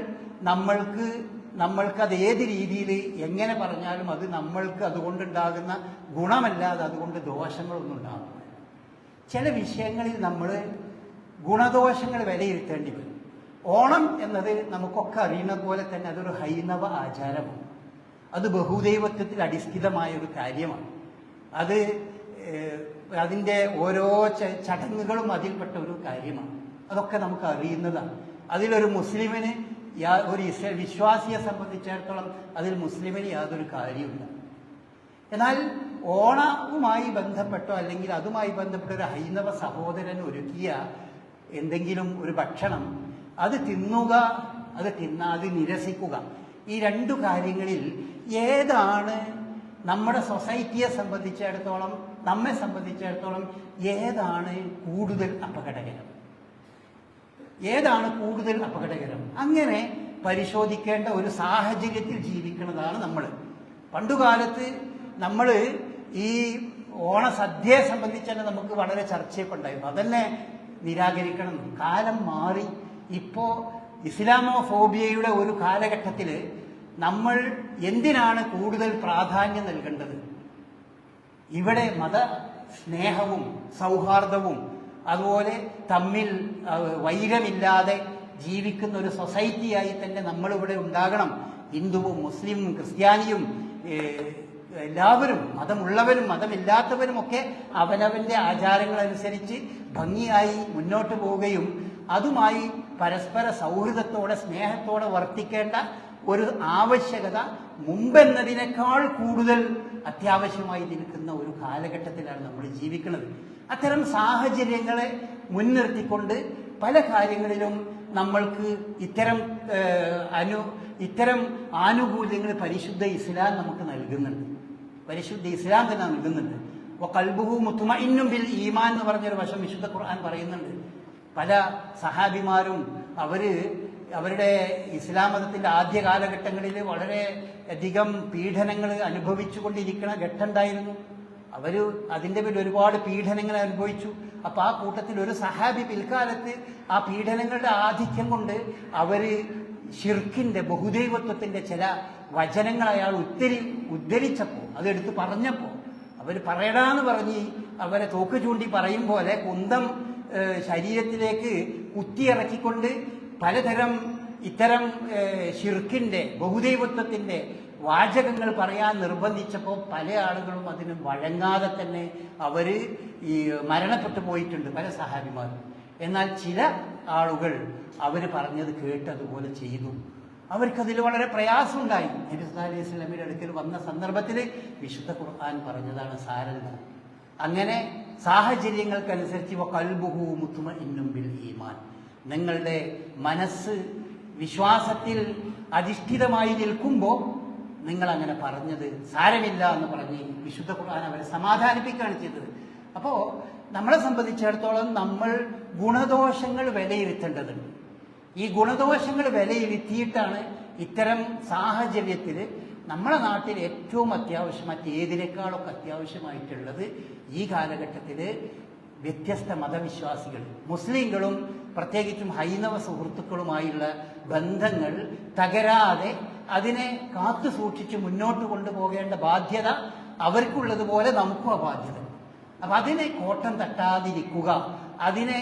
നമ്മൾക്ക് നമ്മൾക്ക് അത് ഏത് രീതിയിൽ എങ്ങനെ പറഞ്ഞാലും അത് നമ്മൾക്ക് അതുകൊണ്ടുണ്ടാകുന്ന ഗുണമല്ലാതെ അതുകൊണ്ട് ദോഷങ്ങളൊന്നും ഉണ്ടാകും ചില വിഷയങ്ങളിൽ നമ്മൾ ഗുണദോഷങ്ങൾ വിലയിരുത്തേണ്ടി വരും. ഓണം എന്നത് നമുക്കൊക്കെ അറിയുന്ന പോലെ തന്നെ അതൊരു ഹൈന്ദവ ആചാരമാണ്. അത് ബഹുദൈവത്വത്തിൽ അടിസ്ഥിതമായ ഒരു കാര്യമാണ്. അത് അതിന്റെ ഓരോ ചടങ്ങുകളും അതിൽപ്പെട്ട ഒരു കാര്യമാണ്. അതൊക്കെ നമുക്ക് അറിയുന്നതാണ്. അതിലൊരു മുസ്ലിമിന് യാ- ഒരു ഇസ്ലാ വിശ്വാസിയെ സംബന്ധിച്ചിടത്തോളം അതിൽ മുസ്ലിമിന് യാതൊരു കാര്യമില്ല എന്നാൽ ഓണവുമായി ബന്ധപ്പെട്ടോ അല്ലെങ്കിൽ അതുമായി ബന്ധപ്പെട്ട ഒരു ഹൈന്ദവ സഹോദരൻ ഒരുക്കിയ എന്തെങ്കിലും ഒരു ഭക്ഷണം അത് തിന്നുക അത് തിന്നാതെ നിരസിക്കുക ഈ രണ്ടു കാര്യങ്ങളിൽ ഏതാണ് നമ്മുടെ സൊസൈറ്റിയെ സംബന്ധിച്ചിടത്തോളം നമ്മെ സംബന്ധിച്ചിടത്തോളം ഏതാണ് കൂടുതൽ അപകടകരം? ഏതാണ് കൂടുതൽ അപകടകരം? അങ്ങനെ പരിശോധിക്കേണ്ട ഒരു സാഹചര്യത്തിൽ ജീവിക്കുന്നതാണ് നമ്മൾ പണ്ടുകാലത്ത് നമ്മൾ ഈ ഓണസദ്യയെ സംബന്ധിച്ച് തന്നെ നമുക്ക് വളരെ ചർച്ചയൊക്കെ ഉണ്ടായിരുന്നു. അതന്നെ നിരാകരിക്കണം. കാലം മാറി. ഇപ്പോൾ ഇസ്ലാമോ ഫോബിയയുടെ ഒരു കാലഘട്ടത്തിൽ നമ്മൾ എന്തിനാണ് കൂടുതൽ പ്രാധാന്യം നൽകേണ്ടത്? ഇവിടെ മത സ്നേഹവും സൗഹാർദ്ദവും അതുപോലെ തമ്മിൽ വൈരമില്ലാതെ ജീവിക്കുന്ന ഒരു സൊസൈറ്റിയായി തന്നെ നമ്മളിവിടെ ഉണ്ടാകണം. ഹിന്ദുവും മുസ്ലിമും ക്രിസ്ത്യാനിയും എല്ലാവരും മതമുള്ളവരും മതമില്ലാത്തവരും ഒക്കെ അവനവന്റെ ആചാരങ്ങളനുസരിച്ച് ഭംഗിയായി മുന്നോട്ട് പോവുകയും അതുമായി പരസ്പര സൗഹൃദത്തോടെ സ്നേഹത്തോടെ വർത്തിക്കേണ്ട ഒരു ആവശ്യകത മുമ്പെന്നതിനേക്കാൾ കൂടുതൽ അത്യാവശ്യമായി നിൽക്കുന്ന ഒരു കാലഘട്ടത്തിലാണ് നമ്മൾ ജീവിക്കുന്നത്. അത്തരം സാഹചര്യങ്ങളെ മുൻനിർത്തിക്കൊണ്ട് പല കാര്യങ്ങളിലും നമ്മൾക്ക് ഇത്തരം അനു ഇത്തരം ആനുകൂല്യങ്ങൾ പരിശുദ്ധ ഇസ്ലാം നമുക്ക് നൽകുന്നുണ്ട്. പരിശുദ്ധ ഇസ്ലാം തന്നെ നൽകുന്നുണ്ട്. അപ്പോൾ കൽബുഹു മുത്തുമഇന്നും ബിൽ ഈമാൻ എന്ന് പറഞ്ഞൊരു വശം വിശുദ്ധ ഖുർആൻ പറയുന്നുണ്ട്. പല സഹാബിമാരും അവർ അവരുടെ ഇസ്ലാം മതത്തിന്റെ ആദ്യ കാലഘട്ടങ്ങളിൽ വളരെ അധികം പീഡനങ്ങൾ അനുഭവിച്ചു കൊണ്ടിരിക്കുന്ന ഘട്ടമുണ്ടായിരുന്നു അവർ അതിന്റെ പേരിൽ ഒരുപാട് പീഡനങ്ങൾ അനുഭവിച്ചു. അപ്പൊ ആ കൂട്ടത്തിൽ ഒരു സഹാബി പിൽക്കാലത്ത് ആ പീഡനങ്ങളുടെ ആധിക്യം കൊണ്ട് അവർ ഷിർക്കിന്റെ ബഹുദൈവത്വത്തിന്റെ ചില വചനങ്ങൾ അയാൾ ഉദ്ധരി ഉദ്ധരിച്ചപ്പോൾ അതെടുത്ത് പറഞ്ഞപ്പോൾ അവർ പറയടാന്ന് പറഞ്ഞ് അവരെ തോക്ക് ചൂണ്ടി പറയും പോലെ കുന്തം ശരീരത്തിലേക്ക് കുത്തിയിറക്കിക്കൊണ്ട് പലതരം ഇത്തരം ഏഹ്, ഷിർക്കിന്റെ ബഹുദൈവത്വത്തിന്റെ വാചകങ്ങൾ പറയാൻ നിർബന്ധിച്ചപ്പോൾ പല ആളുകളും അതിന് വഴങ്ങാതെ തന്നെ അവർ ഈ മരണപ്പെട്ടു പോയിട്ടുണ്ട് പല സഹാബിമാർ എന്നാൽ ചില ആളുകൾ അവർ പറഞ്ഞത് കേട്ടതുപോലെ ചെയ്തു. അവർക്കതിൽ വളരെ പ്രയാസമുണ്ടായി. നബി ഇസ്ലാമിയുടെ അടുക്കൽ വന്ന സന്ദർഭത്തിൽ വിശുദ്ധ ഖുർആൻ പറഞ്ഞതാണ് സാരല്ല അങ്ങനെ സാഹചര്യങ്ങൾക്കനുസരിച്ച് കൽബുഹു മുത്തുമ ഇന്നും ബിൽ ഈമാൻ. നിങ്ങളുടെ മനസ്സ് വിശ്വാസത്തിൽ അധിഷ്ഠിതമായി നിൽക്കുമ്പോൾ നിങ്ങൾ അങ്ങനെ പറഞ്ഞത് സാരമില്ല എന്ന് പറഞ്ഞ് വിശുദ്ധ ഖുർആൻ അവരെ സമാധാനിപ്പിക്കുകയാണ് ചെയ്തത്. അപ്പോൾ നമ്മളെ സംബന്ധിച്ചിടത്തോളം നമ്മൾ ഗുണദോഷങ്ങൾ വിലയിരുത്തേണ്ടതുണ്ട്. ഈ ഗുണദോഷങ്ങൾ വിലയിരുത്തിയിട്ടാണ് ഇത്തരം സാഹചര്യത്തിൽ നമ്മുടെ നാട്ടിൽ ഏറ്റവും അത്യാവശ്യം മറ്റേതിനേക്കാളൊക്കെ അത്യാവശ്യമായിട്ടുള്ളത് ഈ കാലഘട്ടത്തിൽ വ്യത്യസ്ത മതവിശ്വാസികൾ മുസ്ലിങ്ങളും പ്രത്യേകിച്ചും ഹൈന്ദവ സുഹൃത്തുക്കളുമായുള്ള ബന്ധങ്ങൾ തകരാതെ അതിനെ കാത്തു സൂക്ഷിച്ച് മുന്നോട്ട് കൊണ്ടുപോകേണ്ട ബാധ്യത അവർക്കുള്ളതുപോലെ നമുക്കും ആ ബാധ്യത അപ്പൊ അതിനെ കോട്ടം തട്ടാതിരിക്കുക അതിനെ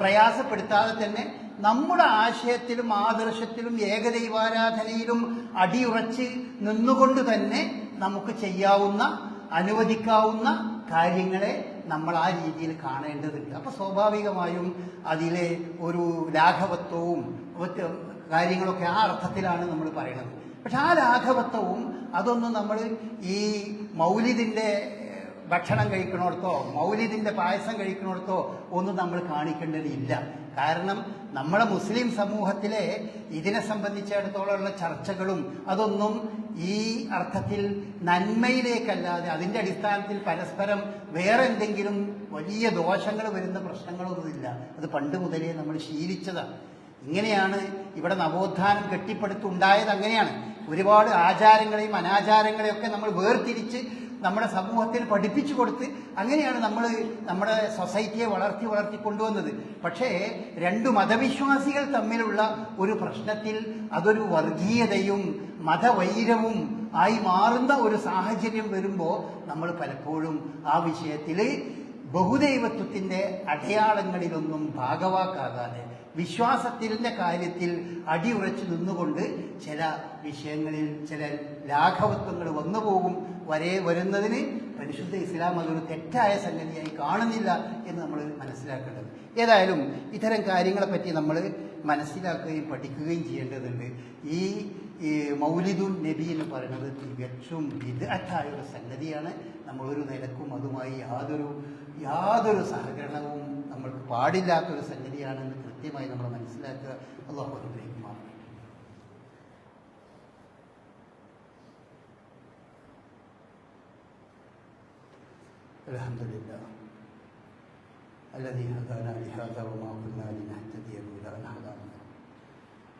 പ്രയാസപ്പെടുത്താതെ തന്നെ നമ്മുടെ ആശയത്തിലും ആദർശത്തിലും ഏകദൈവാരാധനയിലും അടിയുറച്ച് നിന്നുകൊണ്ട് തന്നെ നമുക്ക് ചെയ്യാവുന്ന അനുവദിക്കാവുന്ന കാര്യങ്ങളെ നമ്മൾ ആ രീതിയിൽ കാണേണ്ടതുണ്ട്. അപ്പൊ സ്വാഭാവികമായും അതിലെ ഒരു ലാഘവത്വവും കാര്യങ്ങളൊക്കെ ആ അർത്ഥത്തിലാണ് നമ്മൾ പറയുന്നത്. പക്ഷെ ആ ലാഘവത്വവും അതൊന്നും നമ്മൾ ഈ മൗലിദിന്റെ ഭക്ഷണം കഴിക്കണോടത്തോ മൗലിദിന്റെ പായസം കഴിക്കണോടത്തോ ഒന്നും നമ്മൾ കാണിക്കേണ്ടതില്ല. കാരണം നമ്മുടെ മുസ്ലിം സമൂഹത്തിലെ ഇതിനെ സംബന്ധിച്ചിടത്തോളമുള്ള ചർച്ചകളും അതൊന്നും ഈ അർത്ഥത്തിൽ നന്മയിലേക്കല്ലാതെ അതിന്റെ അടിസ്ഥാനത്തിൽ പരസ്പരം വേറെ എന്തെങ്കിലും വലിയ ദോഷങ്ങൾ വരുന്ന പ്രശ്നങ്ങളൊന്നുമില്ല. അത് പണ്ട് മുതലേ നമ്മൾ ശീലിച്ചതാണ്. ഇങ്ങനെയാണ് ഇവിടെ നവോത്ഥാനം കെട്ടിപ്പടുത്തുണ്ടായത് അങ്ങനെയാണ്. ഒരുപാട് ആചാരങ്ങളെയും അനാചാരങ്ങളെയും ഒക്കെ നമ്മൾ വേർതിരിച്ച് നമ്മുടെ സമൂഹത്തിൽ പഠിപ്പിച്ചു കൊടുത്ത് അങ്ങനെയാണ് നമ്മൾ നമ്മുടെ സൊസൈറ്റിയെ വളർത്തി വളർത്തി കൊണ്ടുവന്നത്. പക്ഷേ രണ്ടു മതവിശ്വാസികൾ തമ്മിലുള്ള ഒരു പ്രശ്നത്തിൽ അതൊരു വർഗീയതയും മതവൈരവും ആയി മാറുന്ന ഒരു സാഹചര്യം വരുമ്പോൾ നമ്മൾ പലപ്പോഴും ആ വിഷയത്തിൽ ബഹുദൈവത്വത്തിന്റെ അടയാളങ്ങളിലൊന്നും ഭാഗവാക്കാകാതെ വിശ്വാസത്തിന്റെ കാര്യത്തിൽ അടിയുറച്ചു നിന്നുകൊണ്ട് ചില വിഷയങ്ങളിൽ ചില ലാഘവത്വങ്ങൾ വന്നു പോകും വരെ വരുന്നതിന് പരിശുദ്ധ ഇസ്ലാം അതൊരു തെറ്റായ സംഗതിയായി കാണുന്നില്ല എന്ന് നമ്മൾ മനസ്സിലാക്കേണ്ടത്. ഏതായാലും ഇത്തരം കാര്യങ്ങളെപ്പറ്റി നമ്മൾ മനസ്സിലാക്കുകയും പഠിക്കുകയും ചെയ്യേണ്ടതുണ്ട്. ഈ ഈ മൗലിദുൻ നബി എന്ന് പറയുന്നത് തികച്ചും വിദഗ്ധായ ഒരു സംഗതിയാണ് നമ്മൾ ഒരു നിലക്കും അതുമായി യാതൊരു യാതൊരു സഹകരണവും നമ്മൾക്ക് പാടില്ലാത്തൊരു സംഗതിയാണെന്ന് കൃത്യമായി നമ്മൾ മനസ്സിലാക്കുക അള്ളാഹു അനുഗ്രഹിക്കുമാറാകട്ടെ الحمد لله الذي هدانا لهذا وما كنا لنهتدي لولا ان هدانا الله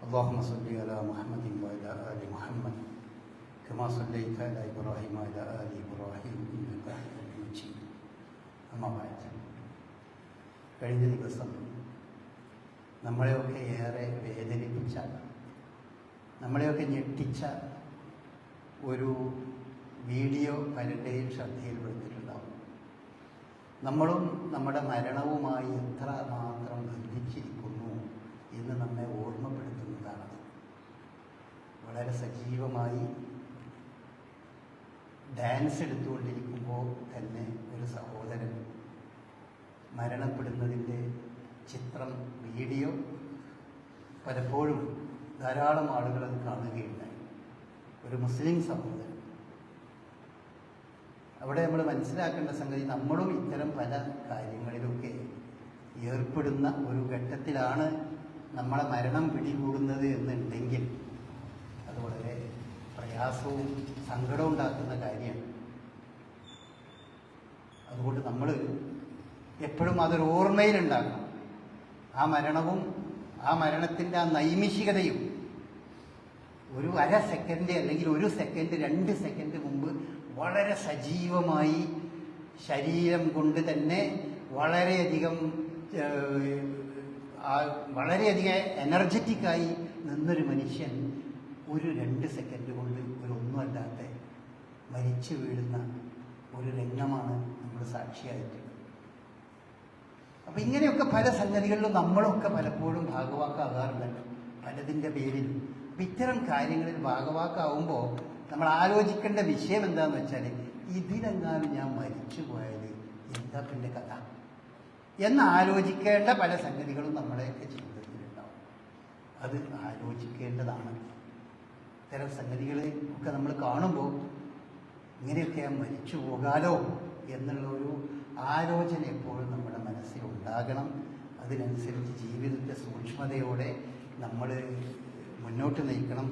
اللهم صل على محمد وعلى ال محمد كما صليت على ابراهيم وعلى ال ابراهيم انك حميد مجيد اما بعد കഴിഞ്ഞ ദിവസം നമ്മളെയൊക്കെ ഏറെ വേദനിപ്പിച്ച നമ്മളെയൊക്കെ ഞെട്ടിച്ച ഒരു വീഡിയോ പലരുടെയും ശ്രദ്ധയിൽപ്പെടുത്തിയിട്ടുണ്ടാവും നമ്മളും നമ്മുടെ മരണവുമായി എത്ര മാത്രം ബന്ധിച്ചിരിക്കുന്നു എന്ന് നമ്മെ ഓർമ്മപ്പെടുത്തുന്നതാണ് വളരെ സജീവമായി ഡാൻസ് എടുത്തുകൊണ്ടിരിക്കുമ്പോൾ തന്നെ ഒരു സഹോദരൻ മരണപ്പെടുന്നതിന്റെ ചിത്രം വീഡിയോ പലപ്പോഴും ധാരാളം ആളുകൾ അത് കാണുകയുണ്ടായി. ഒരു മുസ്ലിം സഹോദരൻ. അവിടെ നമ്മൾ മനസ്സിലാക്കേണ്ട സംഗതി നമ്മളും ഇത്തരം പല കാര്യങ്ങളിലൊക്കെ ഏർപ്പെടുന്ന ഒരു ഘട്ടത്തിലാണ് നമ്മളെ മരണം പിടികൂടുന്നത് എന്നുണ്ടെങ്കിൽ അത് വളരെ പ്രയാസവും സങ്കടവും ഉണ്ടാക്കുന്ന കാര്യമാണ്. അതുകൊണ്ട് നമ്മൾ എപ്പോഴും അതൊരു ഓർമ്മയിലുണ്ടാക്കണം ആ മരണവും ആ മരണത്തിന്റെ ആ നൈമിഷികതയും ഒരു അര സെക്കൻഡ് അല്ലെങ്കിൽ ഒരു സെക്കൻഡ് രണ്ട് സെക്കൻഡ് മുമ്പ് വളരെ സജീവമായി ശരീരം കൊണ്ട് തന്നെ വളരെയധികം വളരെയധികം എനർജറ്റിക്കായി നിന്നൊരു മനുഷ്യൻ ഒരു രണ്ട് സെക്കൻഡ് കൊണ്ട് ഒരു ഒന്നുമല്ലാത്ത മരിച്ചു വീഴുന്ന ഒരു രംഗമാണ് നമ്മൾ സാക്ഷിയായിട്ടുള്ളത് അപ്പൊ ഇങ്ങനെയൊക്കെ പല സംഗതികളിലും നമ്മളൊക്കെ പലപ്പോഴും ഭാഗവാക്കാകാറുണ്ട്. പലതിന്റെ പേരിൽ അപ്പം ഇത്തരം കാര്യങ്ങളിൽ ഭാഗവാക്കാവുമ്പോൾ നമ്മൾ ആലോചിക്കേണ്ട വിഷയം എന്താന്ന് വെച്ചാൽ ഇതിലെങ്ങാനും ഞാൻ മരിച്ചു പോയാൽ എന്താ പിന്നെ കഥ? എന്ന് ആലോചിക്കേണ്ട പല സംഗതികളും നമ്മളെയൊക്കെ ജീവിതത്തിലുണ്ടാവും. അത് ആലോചിക്കേണ്ടതാണ്. ഇത്തരം സംഗതികളെ ഒക്കെ നമ്മൾ കാണുമ്പോൾ ഇങ്ങനെയൊക്കെ മരിച്ചു പോകാലോ എന്നുള്ള ഒരു ആലോചന എപ്പോഴും നമ്മുടെ മനസ്സിൽ ഉണ്ടാകണം. അതിനനുസരിച്ച് ജീവിതത്തെ സൂക്ഷ്മതയോടെ നമ്മൾ മുന്നോട്ട് നയിക്കണം.